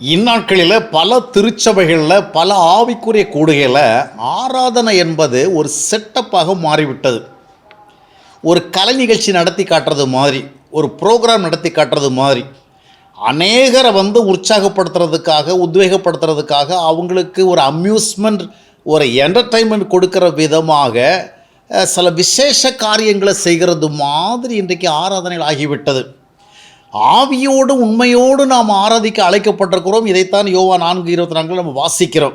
இந்நாட்களில் பல திருச்சபைகளில் பல ஆவிக்குரிய கூடுகையில் ஆராதனை என்பது ஒரு செட்டப்பாக மாறிவிட்டது. ஒரு கலை நிகழ்ச்சி நடத்தி காட்டுறது மாதிரி ஒரு ப்ரோக்ராம் நடத்தி காட்டுறது மாதிரி அநேகரை வந்து உற்சாகப்படுத்துறதுக்காக உத்வேகப்படுத்துறதுக்காக அவங்களுக்கு ஒரு அம்யூஸ்மெண்ட் ஒரு என்டர்டைன்மெண்ட் கொடுக்குற விதமாக சில விசேஷ காரியங்களை செய்கிறது மாதிரி இன்றைக்கு ஆராதனைகள் ஆகிவிட்டது. ஆவியோடு உண்மையோடு நாம் ஆராதிக்க அழைக்கப்பட்டிருக்கிறோம். இதைத்தான் யோவா நான்கு இருபத்தி நான்கில் நம்ம வாசிக்கிறோம்.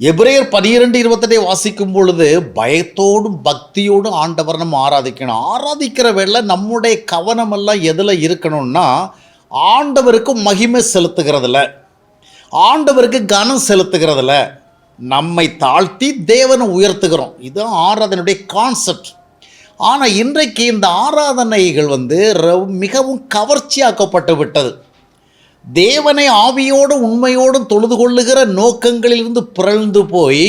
எபிரேயர் பனிரெண்டு இருபத்தெட்டை வாசிக்கும் பொழுது பயத்தோடும் பக்தியோடும் ஆண்டவர் நம்ம ஆராதிக்கணும். ஆராதிக்கிற வேளை நம்முடைய கவனமெல்லாம் எதில் இருக்கணும்னா ஆண்டவருக்கு மகிமை செலுத்துகிறதில்ல ஆண்டவருக்கு கனம் செலுத்துகிறதில்ல நம்மை தாழ்த்தி தேவனை உயர்த்துகிறோம். இதுதான் ஆராதனுடைய கான்செப்ட் ஆனால் இன்றைக்கு இந்த ஆராதனைகள் வந்து மிகவும் கவர்ச்சியாக்கப்பட்டு விட்டது. தேவனை ஆவியோடும் உண்மையோடும் தொழுது கொள்ளுகிற நோக்கங்களிலிருந்து பிறழ்ந்து போய்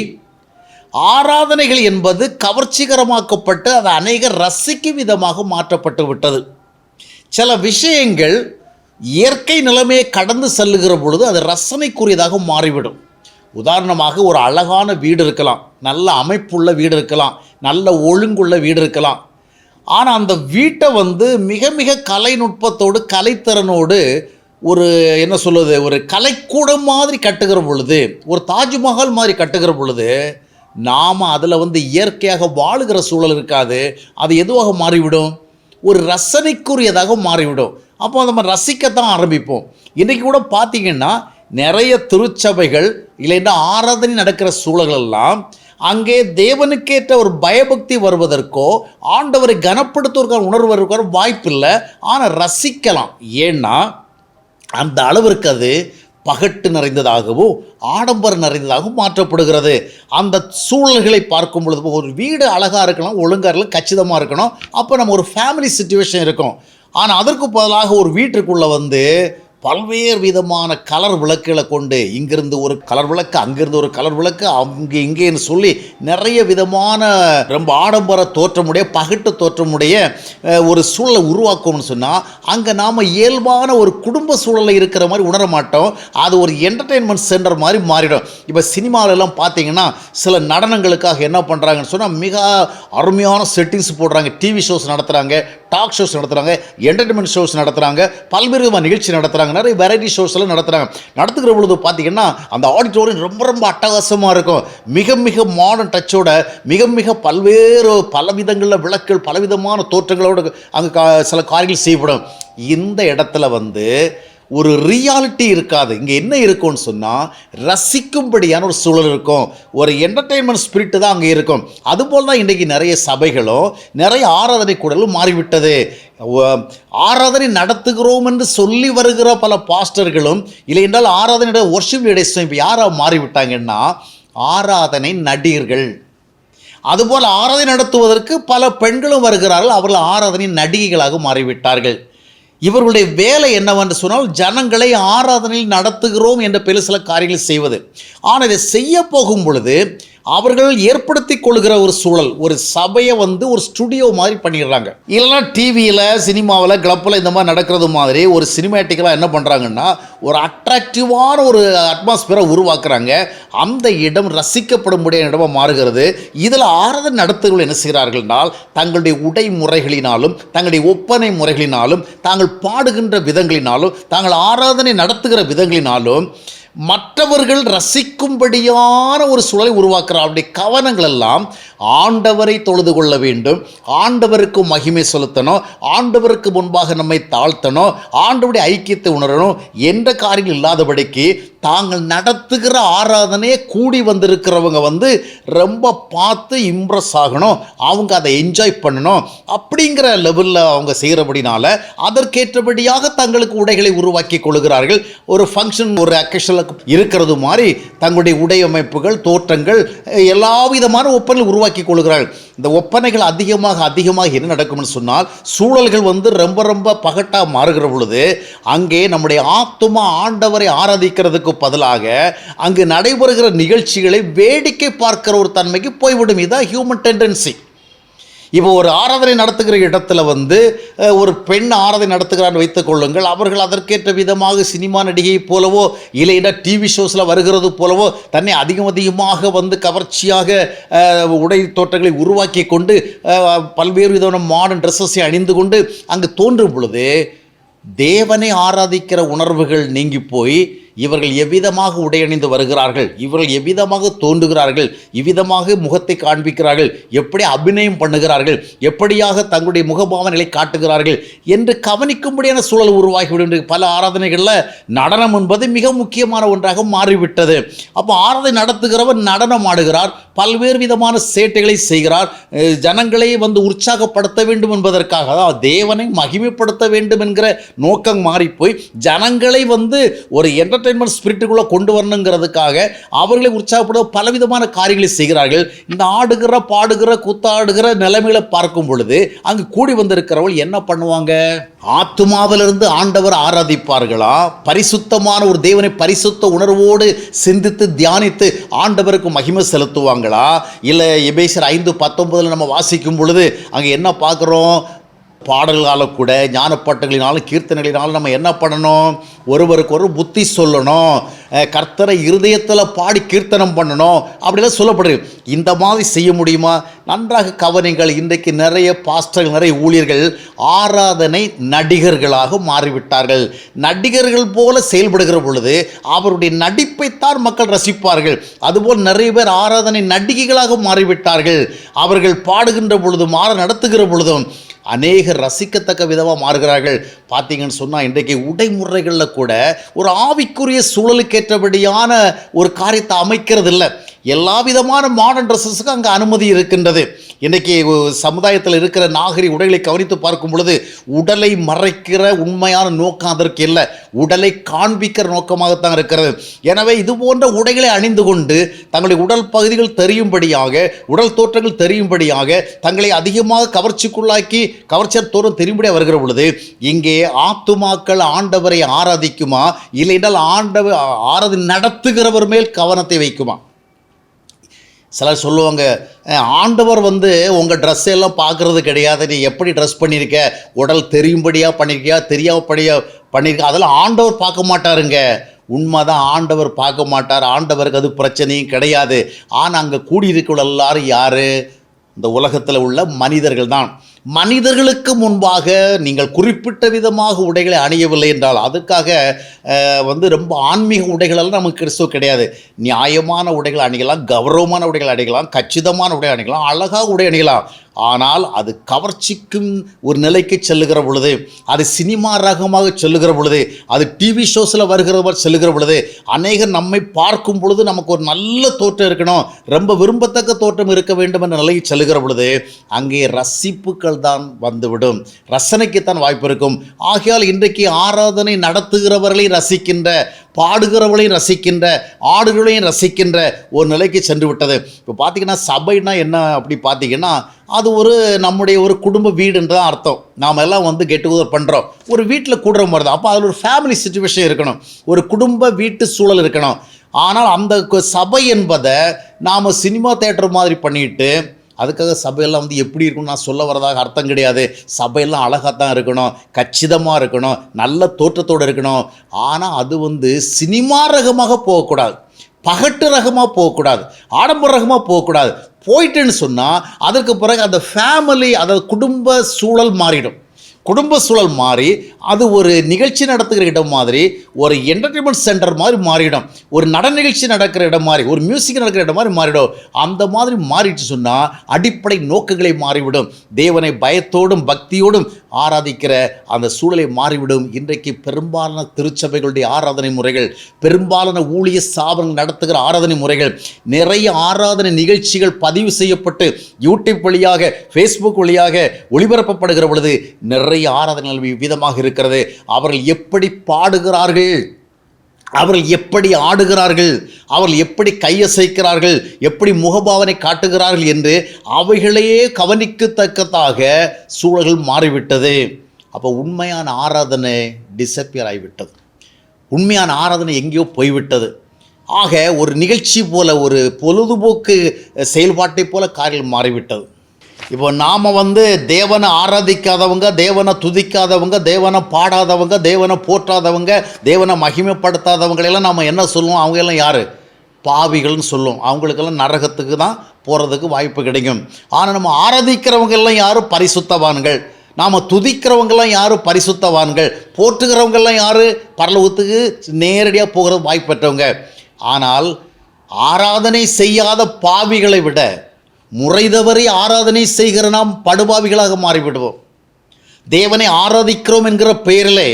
ஆராதனைகள் என்பது கவர்ச்சிகரமாக்கப்பட்டு அது அநேகர் ரசிக்கும் விதமாக மாற்றப்பட்டு விட்டது. சில விஷயங்கள் இயற்கை நிலைமையை கடந்து செல்லுகிற பொழுது அது ரசனைக்குரியதாக மாறிவிடும். உதாரணமாக ஒரு அழகான வீடு இருக்கலாம். நல்ல அமைப்புள்ள வீடு இருக்கலாம். நல்ல ஒழுங்குள்ள வீடு இருக்கலாம். ஆனால் அந்த வீட்டை வந்து மிக மிக கலைநுட்பத்தோடு கலைத்திறனோடு ஒரு என்ன சொல்லுது ஒரு கலைக்கூடம் மாதிரி கட்டுகிற பொழுது ஒரு தாஜ்மஹால் மாதிரி கட்டுகிற பொழுது நாம் அதில் வந்து இயற்கையாக வாழுகிற சூழல் இருக்காது. அது எதுவாக மாறிவிடும்? ஒரு ரசனைக்குரியதாக மாறிவிடும். அப்போ நம்ம ரசிக்கத்தான் ஆரம்பிப்போம். இன்றைக்கி கூட பார்த்தீங்கன்னா நிறைய திருச்சபைகள் இல்லைன்னா ஆராதனை நடக்கிற சூழல்கள் எல்லாம் அங்கே தேவனுக்கேற்ற ஒரு பயபக்தி வருவதற்கோ ஆண்டவரை கனப்படுத்துவதற்கான உணர்வு வாய்ப்பு இல்லை ஆனால் ரசிக்கலாம். ஏன்னா அந்த அளவிற்கு அது பகட்டு நிறைந்ததாகவும் ஆடம்பரம் நிறைந்ததாகவும் மாற்றப்படுகிறது. அந்த சூழல்களை பார்க்கும் பொழுது ஒரு வீடு அழகாக இருக்கணும் ஒழுங்காக இருக்கலாம் கச்சிதமாக இருக்கணும். அப்போ நம்ம ஒரு ஃபேமிலி சுச்சுவேஷன் இருக்கும். ஆனால் அதற்கு பதிலாக ஒரு வீட்டுக்குள்ளே வந்து பல்வேறு விதமான கலர் விளக்குகளை கொண்டு இங்கிருந்து ஒரு கலர் விளக்கு அங்கிருந்து ஒரு கலர் விளக்கு அங்கே இங்கேன்னு சொல்லி நிறைய விதமான ரொம்ப ஆடம்பர தோற்றமுடைய பகட்டு தோற்றமுடைய ஒரு சூழலை உருவாக்கும்னு சொன்னால் அங்கே நாம் இயல்பான ஒரு குடும்ப சூழலில் இருக்கிற மாதிரி உணர மாட்டோம். அது ஒரு என்டர்டெயின்மெண்ட் சென்டர் மாதிரி மாறிடும். இப்போ சினிமாவிலலாம் பார்த்தீங்கன்னா சில நடனங்களுக்காக என்ன பண்ணுறாங்கன்னு சொன்னால் மிக அருமையான செட்டிங்ஸ் போடுறாங்க. டிவி ஷோஸ் நடத்துகிறாங்க டாக் ஷோஸ் நடத்துகிறாங்க என்டர்டெயின்மெண்ட் ஷோஸ் நடத்துகிறாங்க பல்வேறு விதமான நிகழ்ச்சி நடத்துகிறாங்க நிறைய வெரைட்டி ஷோஸ் எல்லாம் நடத்துகிறாங்க நடத்துகிற பொழுது பார்த்தீங்கன்னா அந்த ஆடிட்டோரியம் ரொம்ப ரொம்ப அட்டகாசமாக இருக்கும். மிக மிக மாடர்ன் டச்சோட மிக மிக பல்வேறு பல விதங்களில் விளக்குகள் பலவிதமான தோற்றங்களோடு அங்கே கா சில காரியங்கள் செய்யப்படும். இந்த இடத்துல வந்து ஒரு ரியாலிட்டி இருக்காது. இங்கே என்ன இருக்கும்னு சொன்னால் ரசிக்கும்படியான ஒரு சூழல் இருக்கும். ஒரு என்டர்டெயின்மெண்ட் ஸ்பிரிட் தான் அங்கே இருக்கும். அதுபோல் தான் இன்றைக்கி நிறைய சபைகளும் நிறைய ஆராதனை கூடலும் மாறிவிட்டது. ஆராதனை நடத்துகிறோம் என்று சொல்லி வருகிற பல பாஸ்டர்களும் இல்லை என்றால் ஆராதனை ஒர்ஷிப் லீடர்ஸும் இப்போ யாராக மாறிவிட்டாங்கன்னா ஆராதனை நடிகர்கள். அதுபோல் ஆராதனை நடத்துவதற்கு பல பெண்களும் வருகிறார்கள். அவர்கள் ஆராதனை நடிகைகளாக மாறிவிட்டார்கள். இவர்களுடைய வேலை என்னவென்று சொன்னால் ஜனங்களை ஆராதனையில் நடத்துகிறோம் என்ற பெரு சில காரியங்கள் செய்வது. ஆனால் இதை செய்ய போகும் பொழுது அவர்கள் ஏற்படுத்தி கொள்கிற ஒரு சூழல் ஒரு சபையை வந்து ஒரு ஸ்டுடியோ மாதிரி பண்ணிடுறாங்க. இல்லைன்னா டிவியில் சினிமாவில் கிளப்பில் இந்த மாதிரி நடக்கிறது மாதிரி ஒரு சினிமேட்டிக்கலாக என்ன பண்ணுறாங்கன்னா ஒரு அட்ராக்டிவான ஒரு அட்மாஸ்பியரை உருவாக்குறாங்க. அந்த இடம் ரசிக்கப்படும்படிய இடமாக மாறுகிறது. இதில் ஆராதனை நடத்துகள் என்ன செய்கிறார்கள் என்றால் தங்களுடைய உடை முறைகளினாலும் தங்களுடைய ஒப்பனை முறைகளினாலும் தாங்கள் பாடுகின்ற விதங்களினாலும் தாங்கள் ஆராதனை நடத்துகிற விதங்களினாலும் மற்றவர்கள் ரசிக்கும்படியான ஒரு சூழலை உருவாக்குறார் அவருடைய கவனங்கள் எல்லாம் ஆண்டவரை தொழுது கொள்ள வேண்டும். ஆண்டவருக்கு மகிமை செலுத்தணும். ஆண்டவருக்கு முன்பாக நம்மை தாழ்த்தணும். ஆண்டவருடைய ஐக்கியத்தை உணரணும் என்ற காரியம் இல்லாதபடிக்கு தாங்கள் நடத்துகிற ஆராதனையை கூடி வந்திருக்கிறவங்க வந்து ரொம்ப பார்த்து இம்ப்ரெஸ் ஆகணும். அவங்க அதை என்ஜாய் பண்ணணும். அப்படிங்கிற லெவலில் அவங்க செய்கிறபடினால அதற்கேற்றபடியாக தங்களுக்கு உடைகளை உருவாக்கி கொள்கிறார்கள் ஒரு ஃபங்க்ஷன் ஒரு அக்கேஷனில் இருக்கிறது மாதிரி தங்களுடைய உடை அமைப்புகள் தோற்றங்கள் எல்லா விதமான ஒப்பனைகள் உருவாக்கி கொள்கிறார்கள் இந்த ஒப்பனைகள் அதிகமாக அதிகமாக என்ன நடக்கும்னு சொன்னால் சூழல்கள் வந்து ரொம்ப ரொம்ப பகட்டாக மாறுகிற பொழுது அங்கே நம்முடைய ஆத்துமா ஆண்டவரை ஆராதிக்கிறதுக்கு பதிலாக அங்கு நடைபெறுகிற நிகழ்ச்சிகளை வேடிக்கை பார்க்கிற ஒரு தன்மைக்கு போய்விடும். இதுதான் ஹியூமன் டெண்டன்சி இப்போ ஒரு ஆராதனை நடத்துகிற இடத்துல வந்து ஒரு பெண் ஆராதனை நடத்துகிறான்னு வைத்துக் கொள்ளுங்கள். அவர்கள் அதற்கேற்ற விதமாக சினிமா நடிகையைப் போலவோ இல்லைன்னா டிவி ஷோஸில் வருகிறது போலவோ தன்னை அதிகம் அதிகமாக வந்து கவர்ச்சியாக உடை தோற்றங்களை உருவாக்கி கொண்டு பல்வேறு விதமான மாடர்ன் ட்ரெஸ்ஸஸை அணிந்து கொண்டு அங்கு தோன்றும் பொழுது தேவனை ஆராதிக்கிற உணர்வுகள் நீங்கி போய் இவர்கள் எவ்விதமாக உடையணிந்து வருகிறார்கள்? இவர்கள் எவ்விதமாக தோன்றுகிறார்கள்? இவ்விதமாக முகத்தை காண்பிக்கிறார்கள்? எப்படி அபிநயம் பண்ணுகிறார்கள்? எப்படியாக தங்களுடைய முகபாவனைகளை காட்டுகிறார்கள்? என்று கவனிக்கும்படியான சூழல் உருவாகிவிடும் பல ஆராதனைகளில் நடனம் என்பது மிக முக்கியமான ஒன்றாக மாறிவிட்டது. அப்போ ஆராதனை நடத்துகிறவர் நடனம் ஆடுகிறார் பல்வேறு விதமான சேட்டைகளை செய்கிறார் ஜனங்களை வந்து உற்சாகப்படுத்த வேண்டும் என்பதற்காக அதாவது தேவனை மகிமைப்படுத்த வேண்டும் என்கிற நோக்கம் மாறிப்போய் ஜனங்களை வந்து ஒரு என்டர்டெயின்மெண்ட் ஸ்பிரிட்டுக்குள்ளே கொண்டு வரணுங்கிறதுக்காக அவர்களை உற்சாகப்படுத்த பலவிதமான காரியங்களை செய்கிறார்கள். இந்த ஆடுகிற பாடுகிற கூத்தாடுகிற நிலைமைகளை பார்க்கும் பொழுது அங்கு கூடி வந்திருக்கிறவள் என்ன பண்ணுவாங்க? ஆத்துமாவிலிருந்து ஆண்டவர் ஆராதிப்பார்களா? பரிசுத்தமான ஒரு தேவனை பரிசுத்த உணர்வோடு சிந்தித்து தியானித்து ஆண்டவருக்கு மகிமை செலுத்துவாங்களா? இல்லை எபேசர் ஐந்து பத்தொன்பதில் நம்ம வாசிக்கும் பொழுது அங்கே என்ன பார்க்குறோம்? பாடல்களால் கூட ஞானப்பாட்டுகளினாலும் கீர்த்தனைகளினாலும் நம்ம என்ன பண்ணணும்? ஒருவருக்கு ஒரு புத்தி சொல்லணும். கர்த்தரை இருதயத்தில் பாடி கீர்த்தனம் பண்ணணும் அப்படிலாம் சொல்லப்படுது இந்த மாதிரி செய்ய முடியுமா? நன்றாக கவனிங்கள் இன்றைக்கு நிறைய பாஸ்டர்கள் நிறைய ஊழியர்கள் ஆராதனை நடிகர்களாக மாறிவிட்டார்கள். நடிகர்கள் போல செயல்படுகிற பொழுது அவருடைய நடிப்பைத்தான் மக்கள் ரசிப்பார்கள். அதுபோல் நிறைய பேர் ஆராதனை நடிகைகளாக மாறிவிட்டார்கள். அவர்கள் பாடுகின்ற பொழுதும் ஆற நடத்துகிற பொழுதும் அநேகர் ரசிக்கத்தக்க விதமாக மாறுகிறார்கள். பார்த்தீங்கன்னு சொன்னால் இன்றைக்கு உடைமுறைகளில் கூட ஒரு ஆவிக்குரிய சூழலுக்கேற்றபடியான ஒரு காரியத்தை அமைக்கிறது இல்லை எல்லா விதமான மாடர்ன் ட்ரெஸ்ஸஸுக்கும் அங்கே அனுமதி இருக்கின்றது. இன்றைக்கி சமுதாயத்தில் இருக்கிற நாகரி உடைகளை கவனித்து பார்க்கும் பொழுது உடலை மறைக்கிற உண்மையான நோக்கம் அதற்கு இல்லை. உடலை காண்பிக்கிற நோக்கமாகத்தான் இருக்கிறது. எனவே இது போன்ற உடைகளை அணிந்து கொண்டு தங்களுடைய உடல் பகுதிகள் தெரியும்படியாக உடல் தோற்றங்கள் தெரியும்படியாக தங்களை அதிகமாக கவர்ச்சிக்குள்ளாக்கி கவர்ச்சியர் தோறும் தெரியும்படியாக வருகிற பொழுது இங்கே ஆத்துமாக்கள் ஆண்டவரை ஆராதிக்குமா? இல்லைன்றால் ஆண்டவர் ஆராதி நடத்துகிறவர் மேல் கவனத்தை வைக்குமா? சிலர் சொல்லுவாங்க ஆண்டவர் வந்து உங்கள் ட்ரெஸ் எல்லாம் பார்க்குறது கிடையாது. நீ எப்படி ட்ரெஸ் பண்ணியிருக்க உடல் தெரியும்படியாக பண்ணியிருக்கியா தெரியாமப்படியாக பண்ணியிருக்க அதெல்லாம் ஆண்டவர் பார்க்க மாட்டாருங்க. உண்மை தான் ஆண்டவர் பார்க்க மாட்டார். ஆண்டவருக்கு அது பிரச்சனையும் கிடையாது. ஆனால் அங்கே கூடியிருக்கிற எல்லாரும் யார்? இந்த உலகத்தில் உள்ள மனிதர்கள் தான். மனிதர்களுக்கு முன்பாக நீங்கள் குறிப்பிட்ட விதமாக உடைகளை அணியவில்லை என்றால் அதுக்காக வந்து ரொம்ப ஆன்மீக உடைகளெல்லாம் நமக்கு கிறிஸ்துவ கிடையாது. நியாயமான உடைகள் அணிகலாம் கௌரவமான உடைகள் அணியலாம் கச்சிதமான உடை அணிகலாம் அழகாக உடை அணிகலாம் ஆனால் அது கவர்ச்சிக்கும் ஒரு நிலைக்கு செல்லுகிற பொழுது அது சினிமா ரகமாக செல்லுகிற பொழுது அது டிவி ஷோஸில் வருகிறவர் செல்லுகிற பொழுது அநேகர் நம்மை பார்க்கும் பொழுது நமக்கு ஒரு நல்ல தோற்றம் இருக்கணும் ரொம்ப விரும்பத்தக்க தோற்றம் இருக்க வேண்டும் என்ற நிலையில் செல்லுகிற பொழுது அங்கே ரசிப்புகள் தான் வந்துவிடும். ரசனைக்குத்தான் வாய்ப்பு இருக்கும். ஆகையால் இன்றைக்கு ஆராதனை நடத்துகிறவர்களை ரசிக்கின்ற பாடுகிறவர்களையும் ரசிக்கின்ற ஆடுகளையும் ரசிக்கின்ற ஒரு நிலைக்கு சென்று விட்டது இப்போ பார்த்தீங்கன்னா சபைனா என்ன அப்படி பார்த்தீங்கன்னா அது ஒரு நம்முடைய ஒரு குடும்ப வீடுன்னு தான் அர்த்தம். நாம் எல்லாம் வந்து கெட் டுகெதர் பண்ணுறோம் ஒரு வீட்டில் கூடுற மாதிரி தான் அப்போ அதில் ஒரு ஃபேமிலி சுச்சுவேஷன் இருக்கணும். ஒரு குடும்ப வீட்டு சூழல் இருக்கணும். ஆனால் அந்த கு- சபை என்பதை நாம் சினிமா தேட்டர் மாதிரி பண்ணிட்டு அதுக்காக சபையெல்லாம் வந்து எப்படி இருக்கும்னு நான் சொல்ல வரதாக அர்த்தம் கிடையாது. சபையெல்லாம் அழகாக தான் இருக்கணும். கச்சிதமாக இருக்கணும். நல்ல தோற்றத்தோடு இருக்கணும். ஆனால் அது வந்து சினிமா ரகமாக போகக்கூடாது. பகட்டு ரகமாக போகக்கூடாது. ஆடம்பர ரகமாக போகக்கூடாது. போயிட்டேன்னு சொன்னால் அதற்கு பிறகு அந்த ஃபேமிலி அதாவது குடும்ப சூழல் மாறிடும். குடும்ப சூழல் மாறி அது ஒரு நிகழ்ச்சி நடத்துகிற இடம் மாதிரி ஒரு என்டர்டெயின்மெண்ட் சென்டர் மாதிரி மாறிடும். ஒரு நட நிகழ்ச்சி நடக்கிற இடம் மாதிரி ஒரு மியூசிக் நடக்கிற இடம் மாதிரி மாறிடும். அந்த மாதிரி மாறிடுச்சு சொன்னால் அடிப்படை நோக்குகளை மாறிவிடும். தேவனை பயத்தோடும் பக்தியோடும் ஆராதிக்கிற அந்த சூழலை மாறிவிடும். இன்றைக்கு பெரும்பாலான திருச்சபைகளுடைய ஆராதனை முறைகள் பெரும்பாலான ஊழிய ஸ்தாபனங்கள் நடத்துகிற ஆராதனை முறைகள் நிறைய ஆராதனை நிகழ்ச்சிகள் பதிவு செய்யப்பட்டு யூடியூப் வழியாக ஃபேஸ்புக் வழியாக ஒளிபரப்பப்படுகிற பொழுது நிறைய ஆராதனைகள் விதமாக இருக்கிறது. அவர்கள் எப்படி பாடுகிறார்கள்? அவர்கள் எப்படி ஆடுகிறார்கள்? அவர்கள் எப்படி கையசைக்கிறார்கள்? எப்படி முகபாவனை காட்டுகிறார்கள் என்று அவைகளையே கவனிக்கத்தக்கதாக சூழல்கள் மாறிவிட்டது. அப்போ உண்மையான ஆராதனை டிசப்பியர் ஆகிவிட்டது. உண்மையான ஆராதனை எங்கேயோ போய்விட்டது. ஆக ஒரு நிகழ்ச்சி போல ஒரு பொழுதுபோக்கு செயல்பாட்டை போல காரியம் மாறிவிட்டது. இப்போ நாம் வந்து தேவனை ஆராதிக்காதவங்க தேவனை துதிக்காதவங்க தேவனை பாடாதவங்க தேவனை போற்றாதவங்க தேவனை மகிமைப்படுத்தாதவங்களெல்லாம் நாம் என்ன சொல்லுவோம்? அவங்க எல்லாம் யார்? பாவிகள்னு சொல்லுவோம். அவங்களுக்கெல்லாம் நரகத்துக்கு தான் போகிறதுக்கு வாய்ப்பு கிடைக்கும். ஆனால் நம்ம ஆராதிக்கிறவங்க எல்லாம் யாரும் பரிசுத்தவான்கள். நாம் துதிக்கிறவங்கெல்லாம் யார்? பரிசுத்தவான்கள். போற்றுகிறவங்கெல்லாம் யார்? பரலோகத்துக்கு நேரடியாக போகிறது வாய்ப்பு பெற்றவங்க. ஆனால் ஆராதனை செய்யாத பாவிகளை விட முறைதவறி ஆராதனை செய்கிற நாம் படுபாவிகளாக மாறிவிடுவோம். தேவனை ஆராதிக்கிறோம் என்கிற பெயரிலே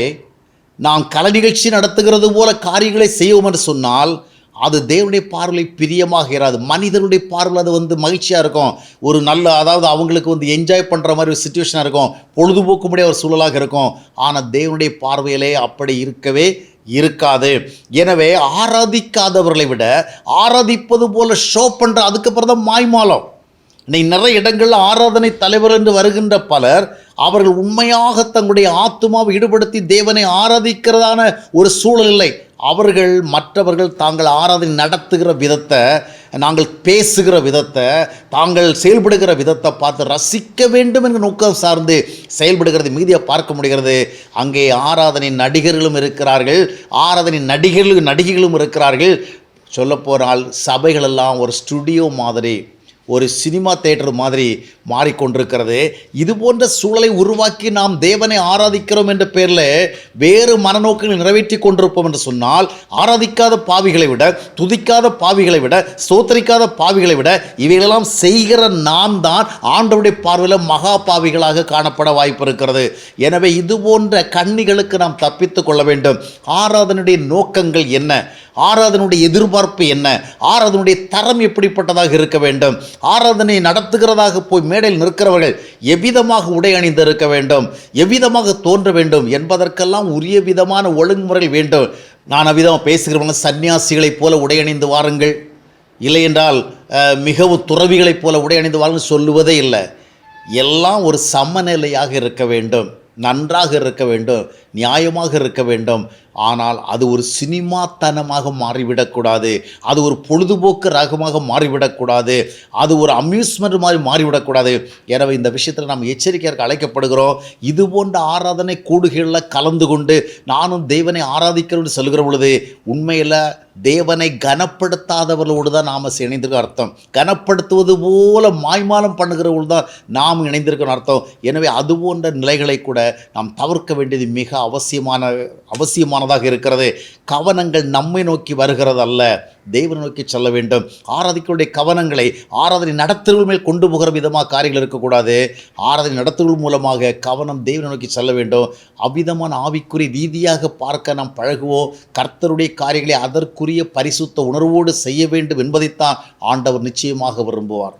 நாம் கலை நிகழ்ச்சி நடத்துகிறது போல காரியங்களை செய்வோம் என்று சொன்னால் அது தேவனுடைய பார்வையில் பிரியமாக இராது. மனிதனுடைய பார்வையில் அது வந்து மகிழ்ச்சியாக இருக்கும். ஒரு நல்ல அதாவது அவங்களுக்கு வந்து என்ஜாய் பண்ணுற மாதிரி ஒரு சுச்சுவேஷனாக இருக்கும். பொழுதுபோக்கு முடிய ஒரு சூழலாக இருக்கும். ஆனால் தேவனுடைய பார்வையிலே அப்படி இருக்கவே இருக்காது. எனவே ஆராதிக்காதவர்களை விட ஆராதிப்பது போல ஷோ பண்ணுற அதுக்கப்புறம் தான் மாய்மாலம். இன்னைக்கு நிறைய இடங்களில் ஆராதனை தலைவர் என்று வருகின்ற பலர் அவர்கள் உண்மையாக தங்களுடைய ஆத்துமாவை ஈடுபடுத்தி தேவனை ஆராதிக்கிறதான ஒரு சூழல் இல்லை. அவர்கள் மற்றவர்கள் தாங்கள் ஆராதனை நடத்துகிற விதத்தை நாங்கள் பேசுகிற விதத்தை தாங்கள் செயல்படுகிற விதத்தை பார்த்து ரசிக்க வேண்டும் என்ற நோக்கம் சார்ந்து செயல்படுகிறது மீதியாக பார்க்க முடிகிறது. அங்கே ஆராதனை நடிகர்களும் இருக்கிறார்கள் ஆராதனை நடிகர்களும் நடிகைகளும் இருக்கிறார்கள். சொல்லப்போனால் சபைகளெல்லாம் ஒரு ஸ்டுடியோ மாதிரி. ஒரு சினிமா தேட்டர் மாதிரி மாறிக்கொண்டிருக்கிறது. இது போன்ற சூழலை உருவாக்கி நாம் தேவனை ஆராதிக்கிறோம் என்ற பேரில் வேறு மனநோக்கங்களை நிறைவேற்றி கொண்டிருப்போம் என்று சொன்னால் ஆராதிக்காத பாவிகளை விட துதிக்காத பாவிகளை விட சோத்தரிக்காத பாவிகளை விட இவைகளெல்லாம் செய்கிற நாம் தான் ஆண்டவுடைய பார்வையில் மகா பாவிகளாக காணப்பட வாய்ப்பு இருக்கிறது. எனவே இது போன்ற கண்ணிகளுக்கு நாம் தப்பித்துக் கொள்ள வேண்டும். ஆராதனுடைய நோக்கங்கள் என்ன? ஆராதனுடைய எதிர்பார்ப்பு என்ன? ஆராதனுடைய தரம் எப்படிப்பட்டதாக இருக்க வேண்டும்? ஆராதனை நடத்துகிறதாக போய் மேடையில் நிற்கிறவர்கள் எவ்விதமாக உடை அணிந்து இருக்க வேண்டும்? எவ்விதமாக தோன்ற வேண்டும்? என்பதற்கெல்லாம் உரிய விதமான ஒழுங்குமுறை வேண்டும். நான் அவ்விதமாக பேசுகிறவங்க சன்னியாசிகளைப் போல உடை அணிந்து வாருங்கள். இல்லையென்றால் மிகவும் துறவிகளைப் போல உடை அணிந்து வாருங்கள் சொல்லுவதே இல்லை. எல்லாம் ஒரு சமநிலையாக இருக்க வேண்டும். நன்றாக இருக்க வேண்டும். நியாயமாக இருக்க வேண்டும். ஆனால் அது ஒரு சினிமாத்தனமாக மாறிவிடக்கூடாது. அது ஒரு பொழுதுபோக்கு ரகமாக மாறிவிடக்கூடாது. அது ஒரு அம்யூஸ்மெண்ட் மாதிரி மாறிவிடக்கூடாது. எனவே இந்த விஷயத்தில் நாம் எச்சரிக்கையாக அழைக்கப்படுகிறோம். இது போன்ற ஆராதனை கூடுகளில் கலந்து கொண்டு நானும் தேவனை ஆராதிக்கிறோம்னு சொல்கிற பொழுது உண்மையில் தேவனை கனப்படுத்தாதவர்களோடு தான் நாம் இணைந்திருக்க அர்த்தம். கனப்படுத்துவது போல மாய்மாலம் பண்ணுகிறவர்கள் தான் நாம் இணைந்திருக்கணும் அர்த்தம். எனவே அது போன்ற நிலைகளை கூட நாம் தவிர்க்க வேண்டியது மிக அவசியமான முக்கியமானதாக இருக்கிறது. கவனங்கள் நம்மை நோக்கி வருகிறது அல்ல தேவனை நோக்கி செல்ல வேண்டும். ஆராதிக்களுடைய கவனங்களை ஆராதனை நடத்துகள் மேல் கொண்டு போகிற விதமாக காரியங்கள் இருக்கக்கூடாது. ஆராதனை நடத்துகள் மூலமாக கவனம் தேவனை நோக்கி செல்ல வேண்டும். அவ்விதமான ஆவிக்குறி ரீதியாக பார்க்க நாம் பழகுவோம். கர்த்தருடைய காரியங்களை அதற்குரிய பரிசுத்த உணர்வோடு செய்ய வேண்டும் என்பதைத்தான் ஆண்டவர் நிச்சயமாக விரும்புவார்.